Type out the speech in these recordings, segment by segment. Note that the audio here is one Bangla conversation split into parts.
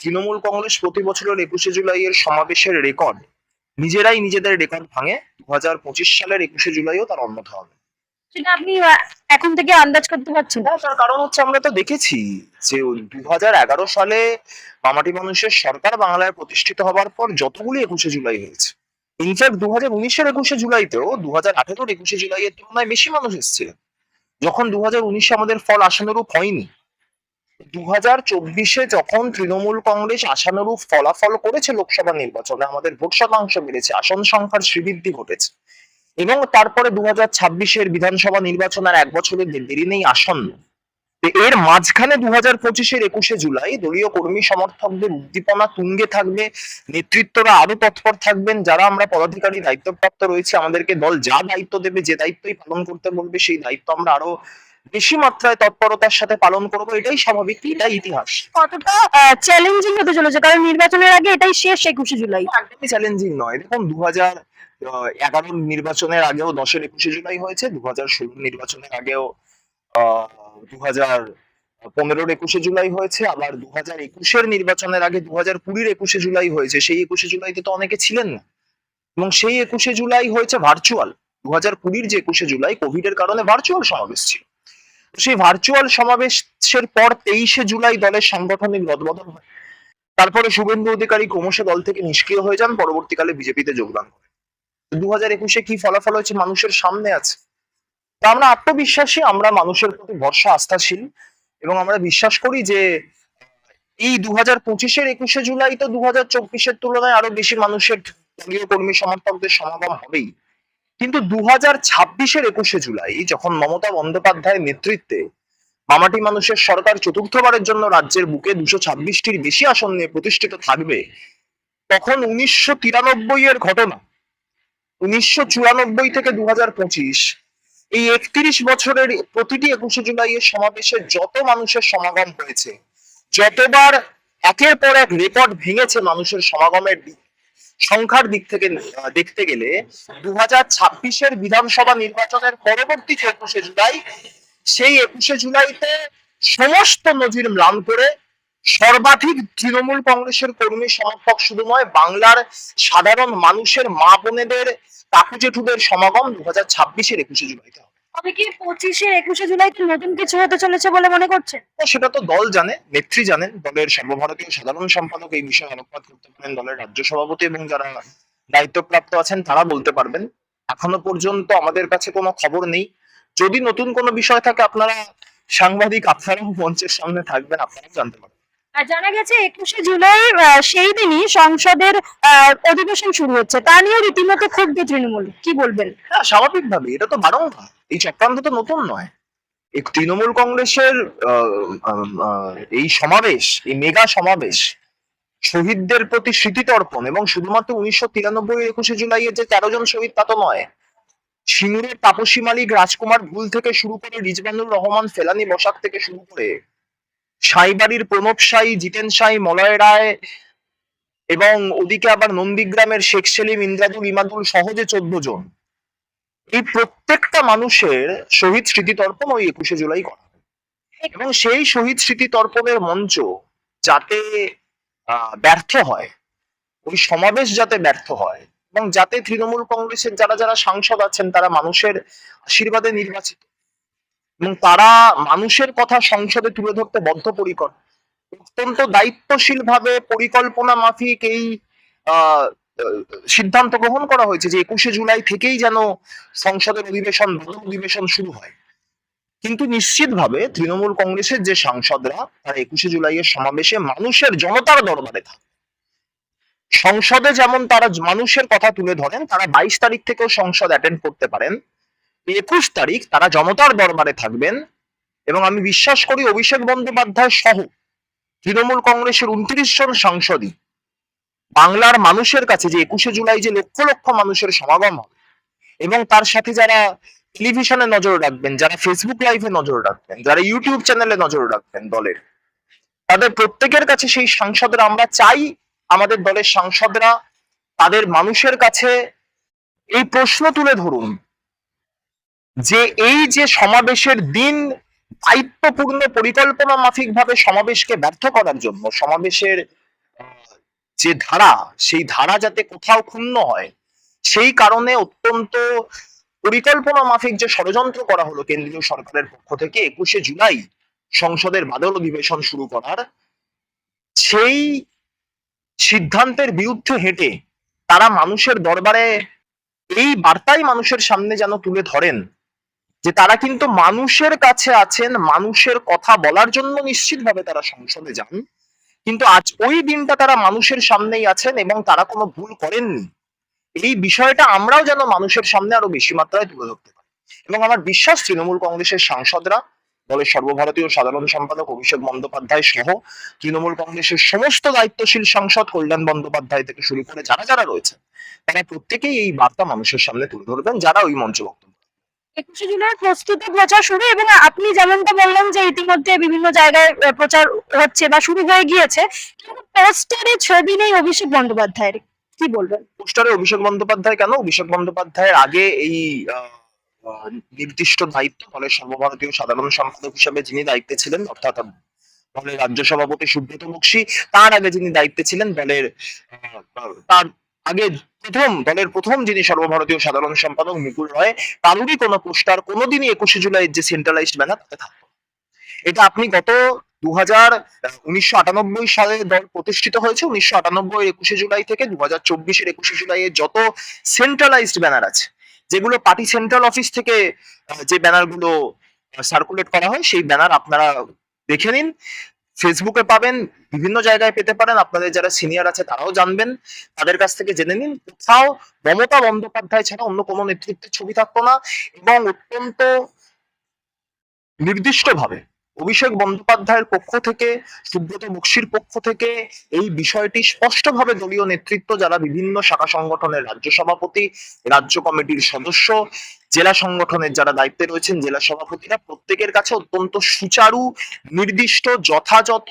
তৃণমূল কংগ্রেস প্রতি বছরের একুশে জুলাইয়ের সমাবেশের রেকর্ড নিজেরাই নিজেদের রেকর্ড ভাঙে। দু হাজার পঁচিশ সালের একুশে জুলাইও তার অন্যথা হবে। সেটা আপনি এখন থেকে আন্দাজ করতে পারছেন না, তার কারণ হচ্ছে আমরা তো দেখেছি যে দু এগারো সালে মামাটি মানুষের সরকার বাংলায় প্রতিষ্ঠিত হবার পর যতগুলি একুশে জুলাই হয়েছে ইনফ্যাক্ট দু হাজার উনিশের একুশে জুলাইতেও দু হাজার আঠেরোর একুশে জুলাইয়ের তুলনায় বেশি মানুষ এসেছিলেন যখন দু হাজার উনিশে আমাদের ফল আশানুরূপ হয়নি দু হাজার চব্বিশে যখন তৃণমূল কংগ্রেস আশানুরূপ ফলাফল করেছে লোকসভা নির্বাচনে, আমাদের ভোট শতাংশ বেড়েছে, আসন সংখ্যার শ্রীবৃদ্ধি ঘটেছে। এবং তারপরে দু হাজার ছাব্বিশের বিধানসভা নির্বাচন আর এক বছরের দেরি নেই, আসন্ন। এর মাঝখানে দু হাজার পঁচিশের একুশে জুলাই দলীয় কর্মী সমর্থকদের উদ্দীপনা তুঙ্গে থাকবে, নেতৃত্বরা আরও তৎপর থাকবেন, যারা আমরা পদাধিকারী দায়িত্বপ্রাপ্ত রয়েছে, আমাদেরকে দল যা দায়িত্ব দেবে, যে দায়িত্বই পালন করতে বলবে, সেই দায়িত্ব আমরা আরও বেশি মাত্রায় তৎপরতার সাথে পালন করব এটাই স্বাভাবিক এটাই ইতিহাস। কতটা চ্যালেঞ্জিং হতে চলেছে কারণ নির্বাচনের আগে এটাই শেষ একুশে জুলাই। একদমই চ্যালেঞ্জিং নয়। দেখুন দু হাজার এগারো নির্বাচনের আগেও দশের একুশে জুলাই হয়েছে দু হাজার ষোলো নির্বাচনের আগেও দু হাজার পনেরোর একুশে জুলাই হয়েছে আবার দু হাজার একুশের নির্বাচনের আগে দু হাজার কুড়ির একুশে জুলাই হয়েছে সেই একুশে জুলাইতে তো অনেকে ছিলেন না। এবং সেই একুশে জুলাই হয়েছে ভার্চুয়াল দু হাজার কুড়ির যে একুশে জুলাই কোভিড এর কারণে ভার্চুয়াল সমাবেশ ছিল। সেই ভার্চুয়াল সমাবেশের পর তেইশে জুলাই দলের সাংগঠনিক রদবদল হয়। তারপরে শুভেন্দু অধিকারী ক্রমশ দল থেকে নিষ্ক্রিয় হয়ে যান, পরবর্তীকালে বিজেপিতে যোগদান করেন। দু হাজার একুশে কি ফলাফল হয়েছে মানুষের সামনে আছে? তা আমরা আত্মবিশ্বাসী, আমরা মানুষের প্রতি ভরসা আস্থাশীল এবং আমরা বিশ্বাস করি যে এই দু হাজার পঁচিশের একুশে জুলাই তো দু হাজার চব্বিশের তুলনায় আরও বেশি মানুষের দলীয় কর্মী সমর্থকদের সমাগম হবেই। কিন্তু দু হাজার ছাব্বিশের একুশে জুলাই, যখন মমতা বন্দ্যোপাধ্যায়ের নেতৃত্বে মামাটি মানুষের সরকার চতুর্থবারের জন্য রাজ্যের বুকে দুশো ছাব্বিশটির বেশি আসন নিয়ে প্রতিষ্ঠিত থাকবে, তখন উনিশশো তিরানব্বই এর ঘটনা, উনিশশো চুরানব্বই থেকে দু হাজার পঁচিশ, এই একত্রিশ বছরের প্রতিটি একুশে জুলাই এর সমাবেশে যত মানুষের সমাগম হয়েছে, যতবার একের পর এক রেকর্ড ভেঙেছে মানুষের সমাগমের দিক সংখ্যার দিক থেকে দেখতে গেলে দু হাজার ছাব্বিশের বিধানসভা নির্বাচনের পরবর্তী একুশে জুলাই, সেই একুশে জুলাইতে সমস্ত নজির ম্লান করে সর্বাধিক তৃণমূল কংগ্রেসের কর্মী সমর্থক শুধু নয় বাংলার সাধারণ মানুষের মা বোনেদের, কাকু জেঠুদের সমাগম দু হাজার ছাব্বিশের একুশে জুলাইতে তবে কি পঁচিশের একুশে জুলাইতে নতুন কিছু হতে চলেছে বলে মনে করছেন? সেটা তো দল জানে, নেত্রী জানেন। দলের সর্বভারতীয় সাধারণ সম্পাদক এই বিষয়ে আলোকপাত করতে পারেন দলের রাজ্য সভাপতি এবং যারা দায়িত্বপ্রাপ্ত আছেন, তারা বলতে পারবেন। এখনও পর্যন্ত আমাদের কাছে কোনো খবর নেই। যদি নতুন কোনো বিষয় থাকে, আপনারা সাংবাদিক, আপনারাও মঞ্চের সামনে থাকবেন, আপনারাও জানতে পারবেন। জানা গেছে একুশে জুলাই সেই দিনই সংসদের অধিবেশন শুরু হচ্ছে। তা নিয়ে রীতিমতো ক্ষুব্ধ তৃণমূল। কি বলবেন? হ্যাঁ স্বাভাবিকভাবে এটা তো বারংবার এই চক্রান্ত তো নতুন নয়। তৃণমূল কংগ্রেসের এই সমাবেশ, এই মেগা সমাবেশ, শহীদদের প্রতি স্মৃতিতর্পণ এবং শুধুমাত্র উনিশশো তিরানব্বই একুশে জুলাইয়ের যে তেরো জন শহীদ তা তো নয়, সিঙ্গুরের তাপসী মালিক রাজকুমার ভুল থেকে শুরু করে রিজবানুর রহমান, ফেলানি বসাক থেকে শুরু করে সাইবাড়ির প্রণব সাই, জিতেন সাই, মলয় রায় এবং ওদিকে আবার নন্দীগ্রামের শেখ সেলিম ইন্দ্রাদুল ইমাদুল সহজে চোদ্দ জন। এই প্রত্যেকটা মানুষের শহীদ স্মৃতিতর্পণ ওই একুশে জুলাই করা এবং সেই শহীদ স্মৃতিতর্পণের মঞ্চ যাতে ব্যর্থ হয়, ওই সমাবেশ যাতে ব্যর্থ হয় এবং যাতে তৃণমূল কংগ্রেসের যারা যারা সাংসদ আছেন, তারা মানুষের আশীর্বাদে নির্বাচিত এবং তারা মানুষের কথা সংসদে তুলে ধরতে বদ্ধপরিকর। অত্যন্ত দায়িত্বশীল ভাবে পরিকল্পনা মাফিক এই সিদ্ধান্ত গ্রহণ করা হয়েছে যে একুশে জুলাই থেকেই যেন সংসদের অধিবেশন অধিবেশন শুরু হয়। কিন্তু নিশ্চিতভাবে তৃণমূল কংগ্রেসের যে সাংসদরা, তারা একুশে জুলাইয়ের সমাবেশে মানুষের জনতার দরবারে থাকে। সংসদে যেমন তারা মানুষের কথা তুলে ধরেন, তারা বাইশ তারিখ থেকেও সংসদ অ্যাটেন্ড করতে পারেন। একুশ তারিখ তারা জনতার দরবারে থাকবেন এবং আমি বিশ্বাস করি অভিষেক বন্দ্যোপাধ্যায় সহ তৃণমূল কংগ্রেসের উনত্রিশ জন সাংসদই বাংলার মানুষের কাছে যে একুশে জুলাই যে লক্ষ লক্ষ মানুষের সমাগম হবে এবং তার সাথে যারা টেলিভিশনে নজর রাখবেন, যারা ফেসবুক লাইভে নজর রাখবেন, যারা ইউটিউব চ্যানেলে নজর রাখবেন দলের, তাদের প্রত্যেকের কাছে সেই সাংসদরা, আমরা চাই আমাদের দলের সাংসদরা তাদের মানুষের কাছে এই প্রশ্ন তুলে ধরুন। যে এই যে সমাবেশের দিন দায়িত্বপূর্ণ, পরিকল্পনা মাফিক ভাবে সমাবেশকে ব্যর্থ করার জন্য, সমাবেশের যে ধারা, সেই ধারা যাতে কোথাও ক্ষুণ্ণ হয়, সেই কারণে অত্যন্ত পরিকল্পনা মাফিক যে ষড়যন্ত্র করা হলো কেন্দ্রীয় সরকারের পক্ষ থেকে একুশে জুলাই সংসদের বাদল অধিবেশন শুরু করার, সেই সিদ্ধান্তের বিরুদ্ধে হেঁটে তারা মানুষের দরবারে, এই বার্তাই মানুষের সামনে যেন তুলে ধরেন যে তারা কিন্তু মানুষের কাছে আছেন, মানুষের কথা বলার জন্য নিশ্চিতভাবে তারা সংসদে যান। কিন্তু আজ ওই দিনটা তারা মানুষের সামনেই আছেন এবং তারা কোনো ভুল করেননি। এই বিষয়টা আমরাও যেন মানুষের সামনে আরও বেশি মাত্রায় তুলে ধরতে পারি। এবং আমার বিশ্বাস, তৃণমূল কংগ্রেসের সাংসদরা, দলের সর্বভারতীয় সাধারণ সম্পাদক অভিষেক বন্দ্যোপাধ্যায় সহ তৃণমূল কংগ্রেসের সমস্ত দায়িত্বশীল সাংসদ, কল্যাণ বন্দ্যোপাধ্যায় থেকে শুরু করে যারা যারা রয়েছে তারা প্রত্যেকেই এই বার্তা মানুষের সামনে তুলে ধরবেন, যারা ওই মঞ্চে বক্তব্য একুশে জুলাই প্রস্তুতি প্রচার শুরু এবং আপনি যেমনটা বললেন যে ইতিমধ্যে বিভিন্ন জায়গায় প্রচার হচ্ছে বা শুরু হয়ে গিয়েছে পোস্টারে ছবি নেই অভিষেক বন্দ্যোপাধ্যায়ের। কি বলবেন? পোস্টারে অভিষেক বন্দ্যোপাধ্যায় কেন? অভিষেক বন্দ্যোপাধ্যায়ের আগে এই নির্দিষ্ট দায়িত্ব দলের সর্বভারতীয় সাধারণ সম্পাদক হিসেবে যিনি দায়িত্বে ছিলেন, অর্থাৎ দলের রাজ্য সভাপতি সুব্রত বক্সী, তার আগে যিনি দায়িত্বে ছিলেন দলের তার আগে প্রথম দলের প্রথম যিনি সর্বভারতীয় সাধারণ সম্পাদক মুকুল রয় কারোরই কোনো পোস্টার কোনোদিনই একুশে জুলাইয়ের যে সেন্ট্রালাইজড ব্যানার, তাতে থাকতো এটা আপনি গত দু হাজার উনিশশো আটানব্বই সালে দল প্রতিষ্ঠিত হয়েছে, উনিশশো আটানব্বই একুশে জুলাই থেকে দু হাজার চব্বিশের একুশে জুলাইয়ের যত সেন্ট্রালাইজড ব্যানার আছে, যেগুলো পার্টি সেন্ট্রাল অফিস থেকে যে ব্যানারগুলো সার্কুলেট করা হয়, সেই ব্যানার আপনারা দেখে নিন। ফেসবুকে পাবেন, বিভিন্ন জায়গায় পেতে পারেন। আপনাদের যারা সিনিয়র আছে, তারাও জানবেন। তাদের কাছ থেকে জেনে নিন। কোথাও মমতা বন্দ্যোপাধ্যায় ছাড়া অন্য কোনো নেতৃত্বের ছবি থাকতো না এবং অত্যন্ত নির্দিষ্টভাবে অভিষেক বন্দ্যোপাধ্যায়ের পক্ষ থেকে, সুব্রত বক্সির পক্ষ থেকে এই বিষয়টি স্পষ্টভাবে দলীয় নেতৃত্ব যারা বিভিন্ন শাখা সংগঠনের রাজ্য সভাপতি, রাজ্য কমিটির সদস্য, জেলা সংগঠনের যারা দায়িত্বে রয়েছেন, জেলা সভাপতিরা প্রত্যেকের কাছে অত্যন্ত সুচারু, নির্দিষ্ট, যথাযথ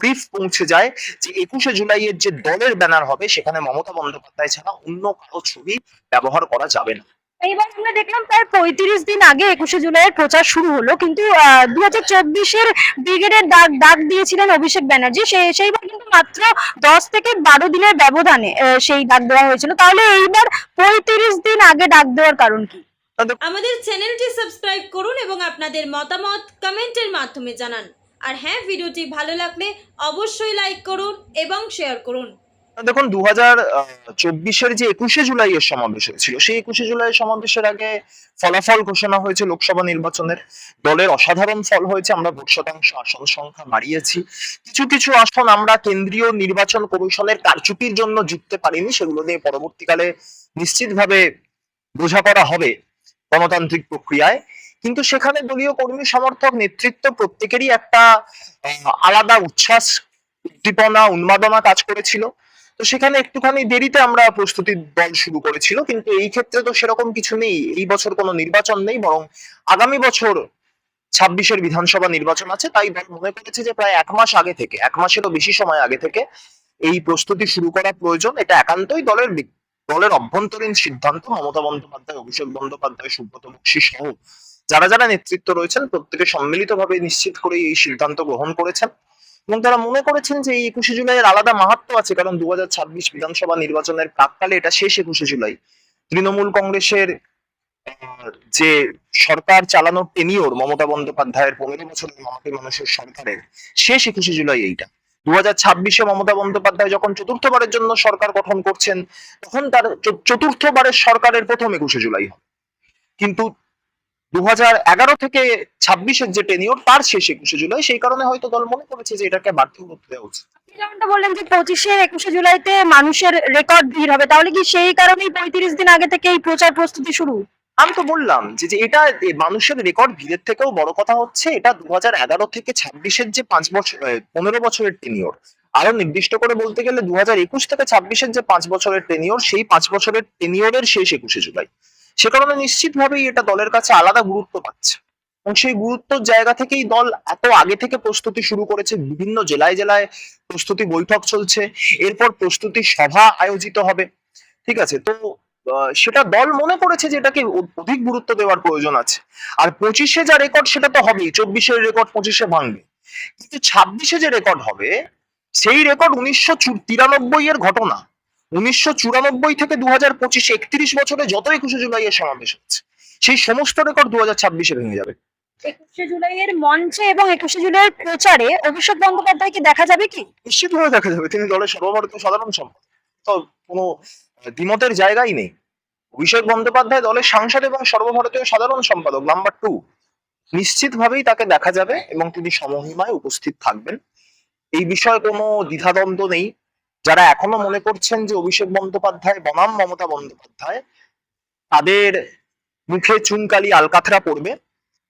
ব্রিফ পৌঁছে যায় যে একুশে জুলাইয়ের যে দলের ব্যানার হবে, সেখানে মমতা বন্দ্যোপাধ্যায় ছাড়া অন্য কারও ছবি ব্যবহার করা যাবে না। এইবার আমরা দেখলাম প্রায় পঁয়ত্রিশ দিন আগে একুশে জুলাইয়ের প্রচার শুরু হলো কিন্তু দু হাজার চব্বিশের ব্রিগেডের ডাক ডাক দিয়েছিলেন অভিষেক ব্যানার্জি। সেইবার কিন্তু মাত্র দশ থেকে বারো দিনের ব্যবধানে সেই ডাক দেওয়া হয়েছিল। তাহলে এইবার পঁয়ত্রিশ দিন আগে ডাক দেওয়ার কারণ কি? আমাদের চ্যানেলটি সাবস্ক্রাইব করুন এবং আপনাদের মতামত কমেন্টের মাধ্যমে জানান। আর হ্যাঁ ভিডিওটি ভালো লাগলে অবশ্যই লাইক করুন এবং শেয়ার করুন। দেখুন দু হাজার চব্বিশের যে একুশে জুলাই এর সমাবেশ হয়েছিল, সেই একুশে জুলাই সমাবেশের আগে ফলাফল ঘোষণা হয়েছে লোকসভা নির্বাচনের। দলের অসাধারণ ফল হয়েছে, আমরা ভোট শতাংশ আসন সংখ্যা বাড়িয়েছি। কিছু কিছু আসন আমরা কেন্দ্রীয় নির্বাচন কমিশনের কারচুপির জন্য জিততে পারিনি, সেগুলো নিয়ে পরবর্তীকালে নিশ্চিতভাবে বোঝাপড়া হবে গণতান্ত্রিক প্রক্রিয়ায়। কিন্তু সেখানে দলীয় কর্মী সমর্থক নেতৃত্ব প্রত্যেকেরই একটা আলাদা উচ্ছ্বাস, উদ্দীপনা, উন্মাদনা কাজ করেছিল। তো সেখানে একটুখানি দেরিতে আমরা প্রস্তুতির দল শুরু করেছিল, কিন্তু এই ক্ষেত্রে তো সেরকম কিছু নেই। এই বছর কোনো নির্বাচন নেই, বরং আগামী বছর ছাব্বিশের বিধানসভা নির্বাচন আছে। তাই দল মনে করেছে যে প্রায় এক মাস আগে থেকে, এক মাসেরও বেশি সময় আগে থেকে এই প্রস্তুতি শুরু করা প্রয়োজন। এটা একান্তই দলের দলের অভ্যন্তরীণ সিদ্ধান্ত। মমতা বন্দ্যোপাধ্যায়, অভিষেক বন্দ্যোপাধ্যায়, সুব্রত বক্সী সহ যারা যারা নেতৃত্ব রয়েছেন, প্রত্যেকে সম্মিলিতভাবে নিশ্চিত করে এই সিদ্ধান্ত গ্রহণ করেছেন। এবং তারা মনে করেছেন যে এই একুশে জুলাইয়ের আলাদা মাহাত্ম আছে, কারণ দু বিধানসভা নির্বাচনের প্রাককালে এটা শেষ একুশে জুলাই। তৃণমূল কংগ্রেসের যে সরকার চালানোর টেনিওর মমতা বন্দ্যোপাধ্যায়ের পনেরো বছরের মামাটি মানুষের সরকারের, শেষ একুশে জুলাই এইটা। দু হাজার ছাব্বিশে মমতা বন্দ্যোপাধ্যায় যখন চতুর্থবারের জন্য সরকার গঠন করছেন, তখন তার চতুর্থবারের সরকারের প্রথম একুশে জুলাই হবে কিন্তু দু এগারো থেকে ছাব্বিশের যে টেনিওর তার শেষ একুশে জুলাই সেই কারণে হয়তো দল মনে করেছে যে এটাকে বাড়তি গুরুত্ব দেওয়া উচিত। যেমনটা বললেন যে পঁচিশে একুশে জুলাইতে মানুষের রেকর্ড ভিড় হবে তাহলে কি সেই কারণেই পঁয়ত্রিশ দিন আগে থেকে এই প্রচার প্রস্তুতি শুরু? আমি তো বললাম যে যে এটা মানুষের রেকর্ড ভিড়ের থেকেও বড় কথা হচ্ছে এটা দু হাজার এগারো থেকে ছাব্বিশের যে পাঁচ বছর পনেরো বছরের টেনিওর আরও নির্দিষ্ট করে বলতে গেলে দু হাজার একুশ থেকে ছাব্বিশের যে পাঁচ বছরের টেনিওর সেই পাঁচ বছরের টেনিওরের শেষ একুশে জুলাই। সে কারণে নিশ্চিতভাবেই এটা দলের কাছে আলাদা গুরুত্ব পাচ্ছে। এবং সেই গুরুত্বর জায়গা থেকেই দল এত আগে থেকে প্রস্তুতি শুরু করেছে, বিভিন্ন জেলায় জেলায় প্রস্তুতি বৈঠক চলছে, এরপর প্রস্তুতি সভা আয়োজিত হবে। ঠিক আছে? তো সেটা দল মনে করেছে যে এটাকে অধিক গুরুত্ব দেওয়ার প্রয়োজন আছে। আর পঁচিশে যা রেকর্ড সেটা তো হবেই, চব্বিশের রেকর্ড পঁচিশে ভাঙবে। কিন্তু ছাব্বিশে যে রেকর্ড হবে, সেই রেকর্ড উনিশশো তিরানব্বই এর ঘটনা। উনিশশো চুরানব্বই থেকে দু হাজার পঁচিশ একত্রিশ বছরে যত একুশে জুলাই এর সমাবেশ হচ্ছে সেই সমস্ত রেকর্ড দু হাজার ছাব্বিশে ভেঙে যাবে। একুশে জুলাইয়ের মঞ্চে এবং একুশে জুলাই জুলাইয়ের প্রচারে অভিষেক বন্দ্যোপাধ্যায়কে দেখা যাবে কি? নিশ্চিতভাবে দেখা যাবে তিনি দলের সর্বভারতীয় সাধারণ সম্পাদক। তো কোনো দ্বিমতের জায়গাই নেই। অভিষেক বন্দ্যোপাধ্যায় দলের সাংসদ এবং সর্বভারতীয় সাধারণ সম্পাদক নাম্বার টু। নিশ্চিতভাবেই তাকে দেখা যাবে এবং তিনি সমহিমায় উপস্থিত থাকবেন। এই বিষয়ে কোনো দ্বিধাদ্বন্দ্ব নেই। যারা এখনও মনে করছেন যে অভিষেক বন্দ্যোপাধ্যায় বনাম মমতা বন্দ্যোপাধ্যায় তাদের মুখে চুনকালি আলকাতরা পড়বে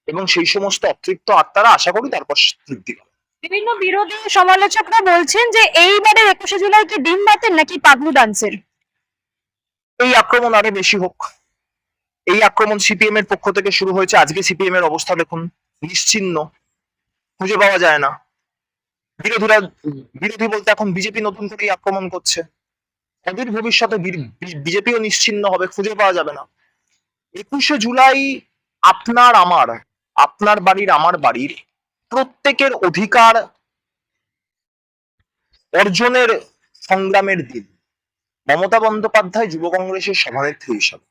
এবং সেই সমস্ত অতৃপ্ত আত্মারা আশা করি তারপর তৃপ্তি পাবে। বিভিন্ন বিরোধী সমালোচকরা বলছেন যে এইবারে একুশে জুলাই কি ডিম বাতের নাকি পাগলু ডান্সের? এই আক্রমণ আরও বেশি হোক। এই আক্রমণ সিপিএম এর পক্ষ থেকে শুরু হয়েছে। আজকে সিপিএম এর অবস্থা দেখুন নিশ্চিন্ন। খুঁজে পাওয়া যায় না। বিরোধীরা বিরোধী বলতে এখন বিজেপি নতুন করে এই আক্রমণ করছে। অদূর ভবিষ্যতে বিজেপিও নিশ্চিন্ন হবে, খুঁজে পাওয়া যাবে না। একুশে জুলাই আপনার আমার, আপনার বাড়ির আমার বাড়ির প্রত্যেকের অধিকার অর্জনের সংগ্রামের দিন। মমতা বন্দ্যোপাধ্যায় যুব কংগ্রেসের সভানেত্রী হিসাবে।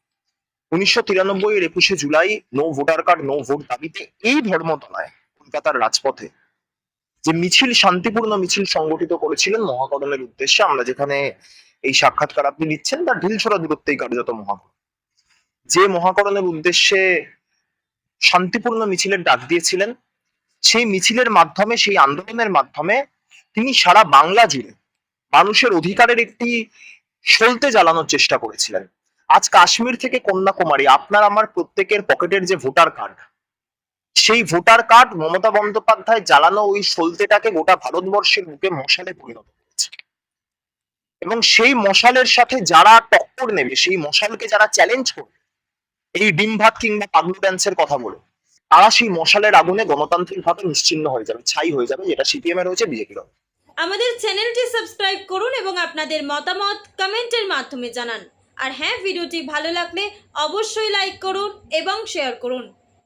উনিশশো তিরানব্বই এর একুশে July no voter card, no vote দাবিতে এই ধর্মতলায় কলকাতার রাজপথে যে মিছিল, শান্তিপূর্ণ মিছিল সংগঠিত করেছিলেন মহাকরণের উদ্দেশ্যে। আমরা যেখানে এই সাক্ষাৎকার আপনি নিচ্ছেন, তার ঢিলছড়া দূরত্বেই কার্যত মহাকরণ। যে মহাকরণের উদ্দেশ্যে শান্তিপূর্ণ মিছিলের ডাক দিয়েছিলেন, সেই মিছিলের মাধ্যমে, সেই আন্দোলনের মাধ্যমে তিনি সারা বাংলা জুড়ে মানুষের অধিকারের একটি সলতে জ্বালানোর চেষ্টা করেছিলেন। আজ কাশ্মীর থেকে কন্যাকুমারী, আপনার আমার প্রত্যেকের পকেটের যে ভোটার কার্ড সেই ভোটার কার্ড মমতা বন্দ্যোপাধ্যায় জ্বালানো ওই সলতেটাকে গোটা ভারতবর্ষের বুকে মশালে পরিণত করেছে। এবং সেই মশালের সাথে যারা টক্কর নেবে, সেই মশালকে যারা চ্যালেঞ্জ করবে, এই ডিম ভাত কিংবা পাগলু ড্যান্সের কথা বলে, তারা সেই মশালের আগুনে গণতান্ত্রিক ভাবে নিশ্চিন্ন হয়ে যাবে, ছাই হয়ে যাবে, যেটা সিপিএম এর হয়েছে বিজেপির আমাদের চ্যানেলটি সাবস্ক্রাইব করুন এবং আপনাদের মতামত কমেন্টের মাধ্যমে জানান। আর হ্যাঁ ভিডিওটি ভালো লাগলে অবশ্যই লাইক করুন এবং শেয়ার করুন।